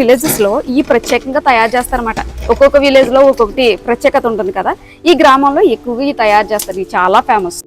విలేజెస్లో ఈ ప్రత్యేకంగా తయారు చేస్తారన్నమాట. ఒక్కొక్క విలేజ్లో ఒక్కొక్కటి ప్రత్యేకత ఉంటుంది కదా. ఈ గ్రామంలో ఎక్కువగా తయారు చేస్తారు. ఇది చాలా ఫేమస్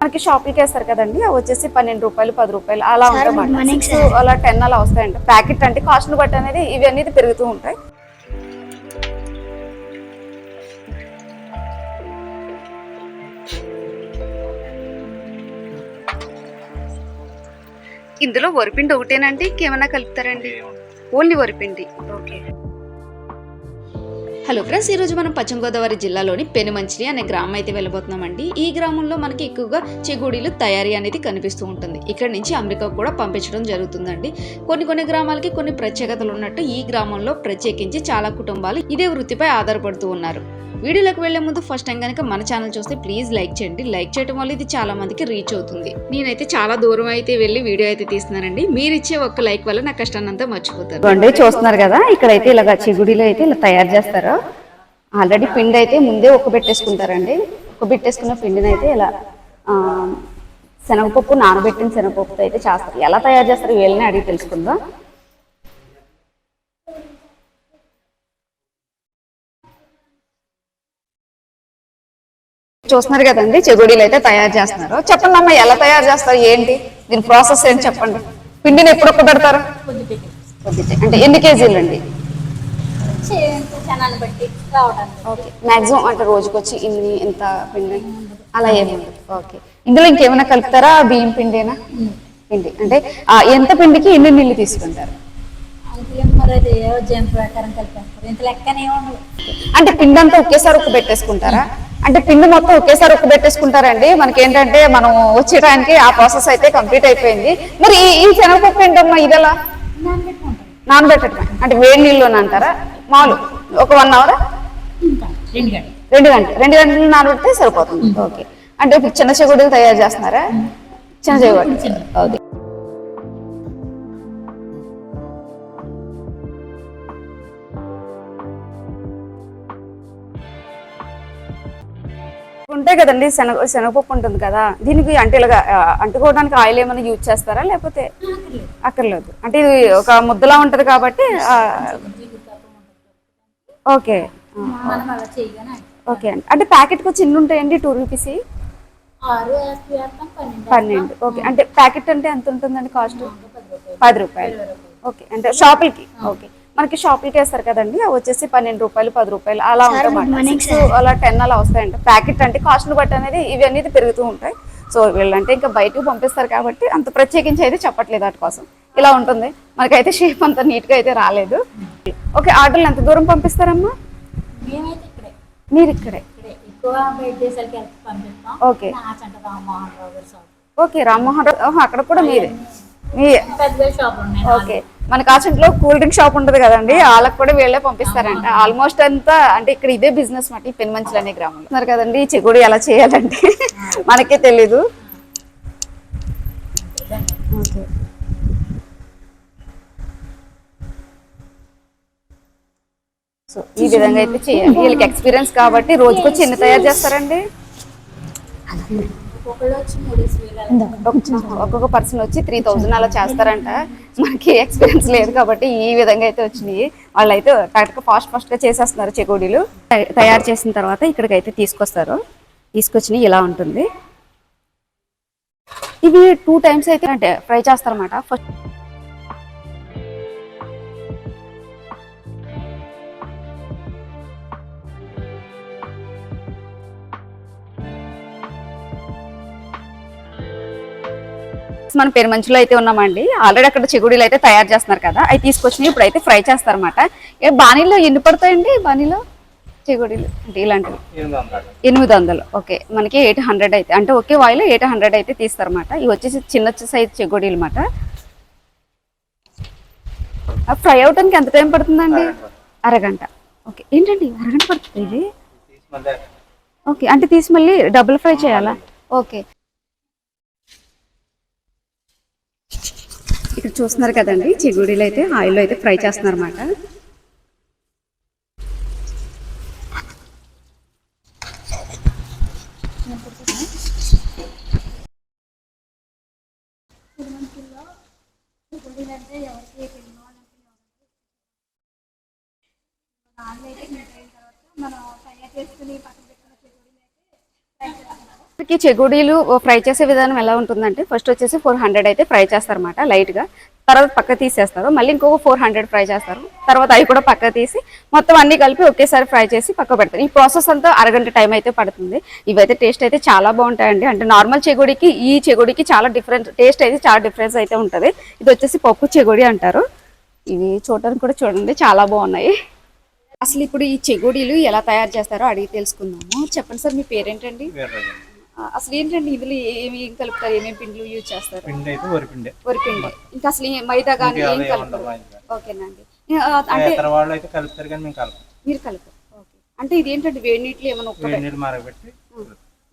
మనకి షాపింగ్కి వేస్తారు కదండి అవి వచ్చేసి పన్నెండు రూపాయలు పది రూపాయలు అలా ఉంటాయి సిక్స్ అలా టెన్ అలా వస్తాయండి ప్యాకెట్ అంటే కాస్ట్ బట్టి అనేది ఇవి అనేది పెరుగుతూ ఉంటాయి. ఇందులో వరిపిండి ఒకటేనండి ఇంకేమైనా కలుపుతారండి? ఓన్లీ వరిపిండి. ఓకే. హలో ఫ్రెండ్స్ ఈరోజు మనం పశ్చిమ గోదావరి జిల్లాలోని పెనుమంచిలి అనే గ్రామం అయితే వెళ్ళబోతున్నామండి. ఈ గ్రామంలో మనకి ఎక్కువగా చెగుడీలు తయారీ అనేది కనిపిస్తూ ఉంటుంది. ఇక్కడ నుంచి అమెరికా కూడా పంపించడం జరుగుతుందండి. కొన్ని కొన్ని గ్రామాలకి కొన్ని ప్రత్యేకతలు ఉన్నట్టు ఈ గ్రామంలో ప్రత్యేకించి చాలా కుటుంబాలు ఇదే వృత్తిపై ఆధారపడుతూ ఉన్నారు. వీడియోలోకి వెళ్ళే ముందు ఫస్ట్ టైం కనుక మన ఛానల్ చూస్తే ప్లీజ్ లైక్ చేయండి. లైక్ చేయడం వల్ల ఇది చాలా మందికి రీచ్ అవుతుంది. నేనైతే చాలా దూరం అయితే వెళ్ళి వీడియో అయితే తీస్తున్నానండి. మీరు ఇచ్చే ఒక్క లైక్ వల్ల నా కష్టాన్ని అంతా మర్చిపోతారు అండి చూస్తున్నారు కదా ఇక్కడైతే ఇలాగ చిగుడిలో అయితే ఇలా తయారు చేస్తారు. ఆల్రెడీ పిండి అయితే ముందే ఒక పెట్టేసుకుంటారండి. ఒక పెట్టేసుకున్న పిండిని అయితే ఇలా శనగపప్పు నానబెట్టిన శనగపప్పుతో అయితే చేస్తారు. ఎలా తయారు చేస్తారు వీళ్ళని అడిగి తెలుసుకుందాం. చూస్తున్నారు కదండి చెగుడీలు అయితే తయారు చేస్తున్నారు. చెప్పండి అమ్మ ఎలా తయారు చేస్తారు ఏంటి? దీని ప్రాసెస్ ఏంటి చెప్పండి. పిండిని ఎప్పుడు పెడతారు. అంటే ఎన్ని కేజీలు అండి? ఓకే. మాక్సిమం అంటే రోజుకి వచ్చి ఇన్ని ఇంత పిండి. అలా ఏమి ఓకే. ఇందులో ఇంకేమైనా కలుపుతారా? బియ్యం పిండేనా? పిండి. అంటే ఎంత పిండికి ఎన్ని నీళ్ళు తీసుకుంటారు? అంటే పిండి అంతా ఒకేసారి ఉక్కు పెట్టేసుకుంటారా? అంటే పిండి మొత్తం ఒకేసారి ఉక్కు పెట్టేసుకుంటారండి మనకి ఏంటంటే మనం వచ్చే టైంకి ఆ ప్రాసెస్ అయితే కంప్లీట్ అయిపోయింది. మరి ఈ- శనగపప్పు ఏంటమ్మా ఇదెలా? దాన్ని పెట్టుకుంటారు నానబెట్టడం. అంటే వేడి నీళ్ళు అంటారా? మామూలు. ఒక వన్ అవర్ రెండు గంటలు. రెండు గంటలు. నానబెడితే సరిపోతుంది. ఓకే. అంటే ఇప్పుడు చిన్న చెగుడులు తయారు చేస్తున్నారా? చిన్న చెగుడు ఓకే. ఉంటాయి కదండి శనగ శనగపప్పు ఉంటుంది కదా దీనికి అంటే ఇలాగా అంటుకోవడానికి ఆయిల్ ఏమైనా యూజ్ చేస్తారా లేకపోతే అక్కర్లేదు? అంటే ఇది ఒక ముద్దలా ఉంటది కాబట్టి ఓకే. ఓకే అండి. అంటే ప్యాకెట్కి వచ్చి ఎన్ని ఉంటాయండి టూ రూపీస్? పన్నెండు ఓకే. అంటే ప్యాకెట్ అంటే ఎంత ఉంటుందండి కాస్ట్? పది రూపాయలు. ఓకే. అంటే షాపులకి? ఓకే. మనకి షాపులకి వేస్తారు కదండి. అవి వచ్చేసి పన్నెండు రూపాయలు పది రూపాయలు అలా ఉంటాయి అలా టెన్ అలా వస్తాయంట ప్యాకెట్ అంటే కాస్ట్ బట్టి అనేది ఇవి అనేది పెరుగుతూ ఉంటాయి. సో వీళ్ళంటే ఇంకా బయటకు పంపిస్తారు కాబట్టి అంత ప్రత్యేకించి అయితే చెప్పట్లేదు వాటి కోసం. ఇలా ఉంటుంది. మనకైతే షేప్ అంత నీట్గా అయితే రాలేదు. ఓకే ఆర్డర్లు ఎంత దూరం పంపిస్తారమ్మా? మీరు ఇక్కడే? ఓకే ఓకే రామ్మోహన్ రావు అక్కడ కూడా మీరే. మీ ఓకే మన కాచంట్లో కూల్ డ్రింక్ షాప్ ఉంటుంది కదండి వాళ్ళకి కూడా వీళ్ళే పంపిస్తారంట. ఆల్మోస్ట్ అంతా అంటే ఇక్కడ ఇదే బిజినెస్ మాట ఈ పెనుమంచులు అనే గ్రామంలో. ఉన్నారు కదండి ఈ చెగుడు ఎలా చేయాలంటే మనకే తెలీదు. సో ఈ విధంగా అయితే చేయాలి. వీళ్ళకి ఎక్స్పీరియన్స్ కాబట్టి రోజుకొచ్చి ఎన్ని తయారు చేస్తారండి. ఒక్కొక్క పర్సన్ వచ్చి త్రీ థౌజండ్ అలా చేస్తారంట. మనకి ఎక్స్పీరియన్స్ లేదు కాబట్టి ఈ విధంగా అయితే వచ్చినాయి. వాళ్ళు అయితే కరెక్ట్గా ఫాస్ట్ ఫాస్ట్గా చేసేస్తున్నారు చెకోడీలు తయారు చేసిన తర్వాత ఇక్కడికి అయితే తీసుకొస్తారు. తీసుకొచ్చినవి ఇలా ఉంటుంది. ఇవి టూ టైమ్స్ అయితే అంటే ఫ్రై చేస్తారన్నమాట. ఫస్ట్ మన పేరు మంచులో అయితే ఉన్నామండి. ఆల్రెడీ అక్కడ చెగుడీలు అయితే తయారు చేస్తున్నారు కదా. అవి తీసుకొచ్చి ఇప్పుడు అయితే ఫ్రై చేస్తారన్నమాట. ఏ బాణీలో ఎన్ని పడతాయండి బాణీలో? చెగుడీలు అంటే ఇలాంటివి. ఎనిమిది వందలు ఓకే మనకి ఎయిట్ హండ్రెడ్ అయితే అంటే ఒకే వాయిల్ ఎయిట్ హండ్రెడ్ అయితే తీస్తారన్నమాట. ఇవి వచ్చేసి చిన్న సైజ్ చెగోడీలు అనమాట ఫ్రై అవటానికి ఎంత టైం పడుతుందండి? అరగంట. ఓకే ఏంటండి? అరగంట పడుతుంది ఇది? ఓకే అంటే తీసి మళ్ళీ డబుల్ ఫ్రై చేయాలా? ఓకే. ఇక్కడ చూస్తున్నారు కదండి. చిగుడీలు అయితే ఆయిల్లో అయితే ఫ్రై చేస్తున్నారు అన్నమాట మనం తయారు చేసుకుని మనకి చెగుడీలు ఫ్రై చేసే విధానం ఎలా ఉంటుందంటే ఫస్ట్ వచ్చేసి ఫోర్ హండ్రెడ్ అయితే ఫ్రై చేస్తారన్నమాట లైట్గా తర్వాత పక్క తీసేస్తారు. మళ్ళీ ఇంకొక ఫోర్ హండ్రెడ్ ఫ్రై చేస్తారు. తర్వాత అవి కూడా పక్క తీసి మొత్తం అన్ని కలిపి ఒకేసారి ఫ్రై చేసి పక్క పెడతారు. ఈ ప్రాసెస్ అంతా అరగంట టైం అయితే పడుతుంది. ఇవైతే టేస్ట్ అయితే చాలా బాగుంటాయండి. అంటే నార్మల్ చెగుడికి ఈ చెగుడికి చాలా డిఫరెన్స్ టేస్ట్ అయితే చాలా డిఫరెన్స్ అయితే ఉంటుంది. ఇది వచ్చేసి పప్పు చెగుడి అంటారు. ఇవి చూడడానికి కూడా చూడండి చాలా బాగున్నాయి. అసలు ఇప్పుడు ఈ చెగుడీలు ఎలా తయారు చేస్తారో అడిగి తెలుసుకుందాము. చెప్పండి సార్ మీ పేరేంటండి? అసలు ఏంటండి ఇందులో ఏమి ఏం కలుపుతారు? ఏమేమి పిండిలు యూజ్ చేస్తారు? పిండి అయితే వరిపిండి వరిపిండి ఇంకా అసలు ఏ- మైదా. కానీ ఏం ఇంట్లో. ఓకేనండి అంటే ఇతర వాళ్ళు అయితే కలుపుతారు కానీ మేము కలపం. మీరు కలపరు. ఓకే. అంటే ఇది ఏంటంటే వేడి నీటిలో ఏమైనా వేడి నీళ్ళు మరగబెట్టి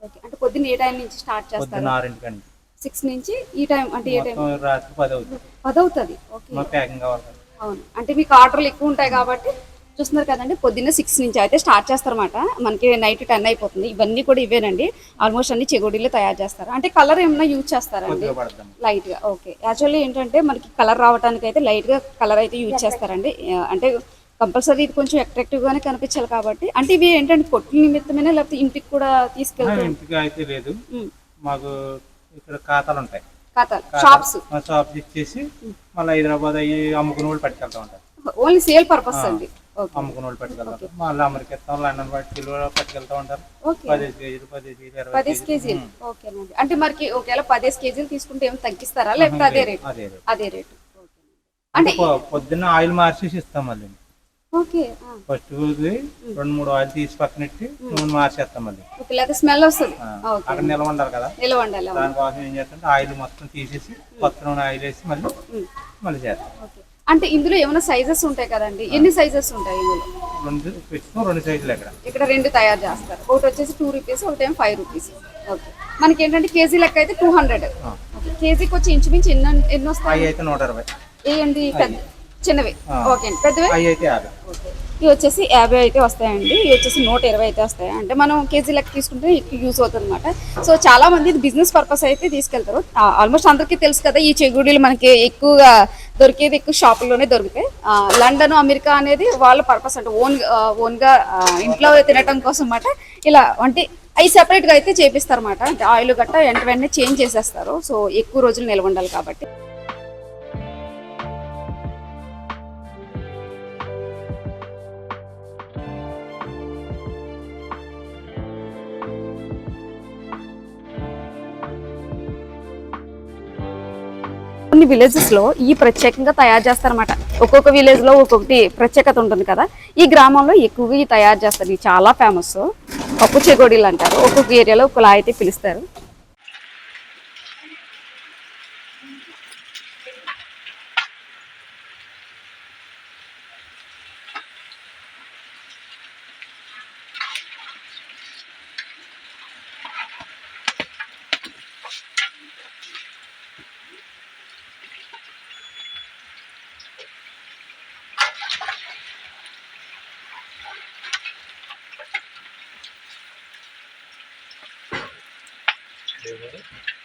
ఓకే. అంటే పొద్దున్న ఏ టైం నుంచి స్టార్ట్ చేస్తారు? సిక్స్ నుంచి ఈ టైం అంటే ఏ టైం? రాత్రి పది అవుతుంది. పది అవుతుంది. ఓకే. ప్యాకింగ్ కావాలి. అవును. అంటే మీకు ఆర్డర్లు ఎక్కువ ఉంటాయి కాబట్టి చూస్తున్నారు కదండి పొద్దున్న సిక్స్ నుంచి అయితే స్టార్ట్ చేస్తారన్నమాట. మనకి నైట్ టెన్ అయిపోతుంది. ఇవన్నీ కూడా ఇవేనండి. ఆల్మోస్ట్ అన్ని చెగుడీలు తయారు చేస్తారు. అంటే కలర్ ఏమైనా యూజ్ చేస్తారండి కొద్దిగా పడతాం లైట్గా. ఓకే యాక్చువల్లీ ఏంటంటే మనకి కలర్ రావడానికి అయితే లైట్గా కలర్ అయితే యూజ్ చేస్తారండి. అంటే కంపల్సరీ ఇది కొంచెం అట్రాక్టివ్ గానే కనిపించాలి కాబట్టి. అంటే ఇవి ఏంటంటే కొట్ల నిమిత్తమేనా లేకపోతే ఇంటికి కూడా తీసుకెళ్తాం ఇంటికి అయితే లేదు. మాకు ఇక్కడ ఖాతాలు ఉంటాయి. ఖాతాలు. షాప్స్ మా షాప్ ఇచ్చేసి మళ్ళీ హైదరాబాద్ అయ్యి అమ్ముకునే వాళ్ళు పట్టుకెళ్తా ఉంటారు. ఓన్లీ సేల్ పర్పస్ అండి. ఓకే. అమ్ముకునే వాళ్ళు పట్టుకెళ్తారు మళ్ళీ అమెరికా ఇస్తాం. లండన్ పట్టుకెళ్ళి పట్టుకెళ్తా ఉంటారు. పదిహేను కేజీలు పదిహేను కేజీలు ఇరవై పదేసి కేజీలు. ఓకేనండి అంటే మనకి ఒకవేళ పదేసి కేజీలు తీసుకుంటే ఏమైనా తగ్గిస్తారా? లేకపోతే అదే రేట్? అదే రేటు. అదే రేటు. అంటే పొద్దున్న ఆయిల్ మార్చేసి ఇస్తాం మళ్ళీ. ఫస్ట్ రోజు రెండు మూడు ఆయిల్ తీసి పక్కనెట్టి నూనె మార్చేస్తాం మళ్ళీ. స్మెల్ వస్తుంది. అక్కడ నిల్వ ఉండాలి కదా. నిలవ ఉండాలి. దానికోసం ఏం చేస్తాం ఆయిల్ మొత్తం తీసేసి కొత్త నూనె ఆయిల్ వేసి మళ్ళీ మళ్ళీ చేస్తాం. అంటే ఇందులో ఏమైనా సైజెస్ ఉంటాయి కదండి? ఎన్ని సైజెస్ ఉంటాయి ఇందులో? రెండు సైజులు ఇక్కడ. రెండు తయారు చేస్తారు. ఒకటి వచ్చేసి టూ రూపీస్ ఒకటి ఏమో ఫైవ్ రూపీస్ ఓకే మనకి ఏంటంటే కేజీ లెక్క అయితే టూ హండ్రెడ్ ఓకే కేజీకి వచ్చి ఇంచుమించు ఎన్ని ఎన్ని వస్తాయి? అయితే నూట ఇరవై వేయండి పెద్ద చిన్నవి. ఓకే అండి. పెద్దవి? అయితే యాభై. ఇవి వచ్చేసి యాభై అయితే వస్తాయండి. ఇవి వచ్చేసి నూట ఇరవై అయితే వస్తాయి. అంటే మనం కేజీ లెక్క తీసుకుంటే ఎక్కువ యూస్ అవుతుంది అనమాట సో చాలా మంది ఇది బిజినెస్ పర్పస్ అయితే తీసుకెళ్తారు. ఆల్మోస్ట్ అందరికీ తెలుసు కదా ఈ చెగుడీలు మనకి ఎక్కువగా దొరికేది ఎక్కువ షాపుల్లోనే దొరుకుతాయి. లండన్ అమెరికా అనేది వాళ్ళ పర్పస్ అంటే. ఓన్ ఓన్గా ఇంట్లో తినటం కోసం అన్నమాట ఇలా అంటే అవి సెపరేట్గా అయితే చేపిస్తారు అనమాట అంటే ఆయిల్ గట్ట వెంట వెంటనే చేంజ్ చేసేస్తారు. సో ఎక్కువ రోజులు నిల్వ ఉండాలి కాబట్టి. కొన్ని విలేజెస్లో ఈ ప్రత్యేకంగా తయారు చేస్తారన్నమాట. ఒక్కొక్క విలేజ్లో ఒక్కొక్కటి ప్రత్యేకత ఉంటుంది కదా. ఈ గ్రామంలో ఎక్కువగా ఈ తయారు చేస్తారు. ఇది చాలా ఫేమస్ పప్పు చెగోడీలు అంటారు. ఒక్కొక్క ఏరియాలో ఒకలా అయితే పిలుస్తారు. থাকে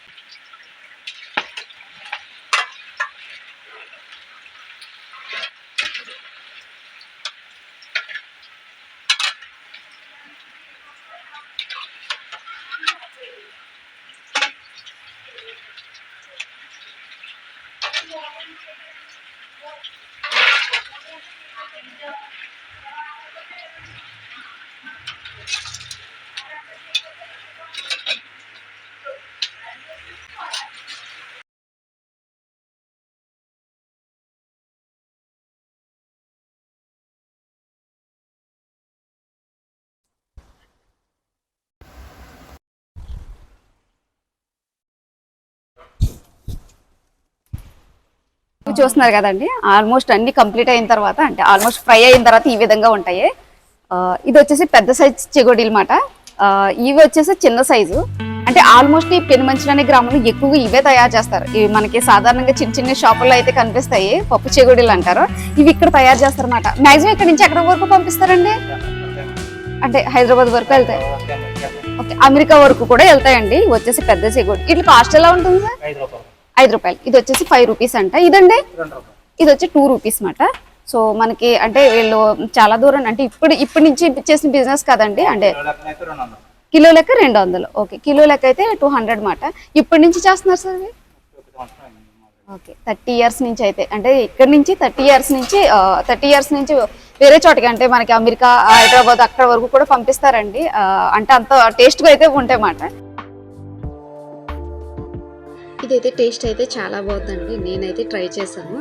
చూస్తున్నారు కదండి. ఆల్మోస్ట్ అన్ని కంప్లీట్ అయిన తర్వాత అంటే ఆల్మోస్ట్ ఫ్రై అయిన తర్వాత ఈ విధంగా ఉంటాయి. ఇది వచ్చేసి పెద్ద సైజ్ చెగోడీలు మాట. ఇవి వచ్చేసి చిన్న సైజు. అంటే ఆల్మోస్ట్ ఈ పెనుమంచులు అనే గ్రామంలో ఎక్కువగా ఇవే తయారు చేస్తారు. ఇవి మనకి సాధారణంగా చిన్న చిన్న షాపుల్లో అయితే కనిపిస్తాయి. పప్పు చెగోడీలు అంటారు. ఇవి ఇక్కడ తయారు చేస్తారు అనమాట మాక్సిమం ఇక్కడ నుంచి ఎక్కడ వరకు పంపిస్తారండి? అంటే హైదరాబాద్ వరకు వెళ్తాయి ఓకే అమెరికా. వరకు కూడా వెళ్తాయండి. వచ్చేసి పెద్ద చెగోడి. ఇట్లా కాస్ట్ ఎలా ఉంటుంది? సార్ ఐదు రూపాయలు. ఇది వచ్చేసి ఫైవ్ రూపీస్ అంట. ఇదండి? ఇది వచ్చి టూ రూపీస్ మాట. సో మనకి అంటే వీళ్ళు చాలా దూరం అంటే ఇప్పుడు ఇప్పటి నుంచి చేసిన బిజినెస్ కదండి. అంటే కిలో లెక్క రెండు వందలు. ఓకే. కిలో లెక్క అయితే టూ హండ్రెడ్ మాట. ఇప్పటి నుంచి చేస్తున్నారు సార్. ఓకే. థర్టీ ఇయర్స్ నుంచి అయితే. అంటే ఇక్కడ నుంచి థర్టీ ఇయర్స్ నుంచి థర్టీ ఇయర్స్ నుంచి వేరే చోటకి అంటే మనకి అమెరికా హైదరాబాద్ అక్కడ వరకు కూడా పంపిస్తారండి. అంటే అంత టేస్ట్గా అయితే ఉంటాయి మాట. ఇదైతే టేస్ట్ అయితే చాలా బాగుందండి. నేనైతే ట్రై చేశాను.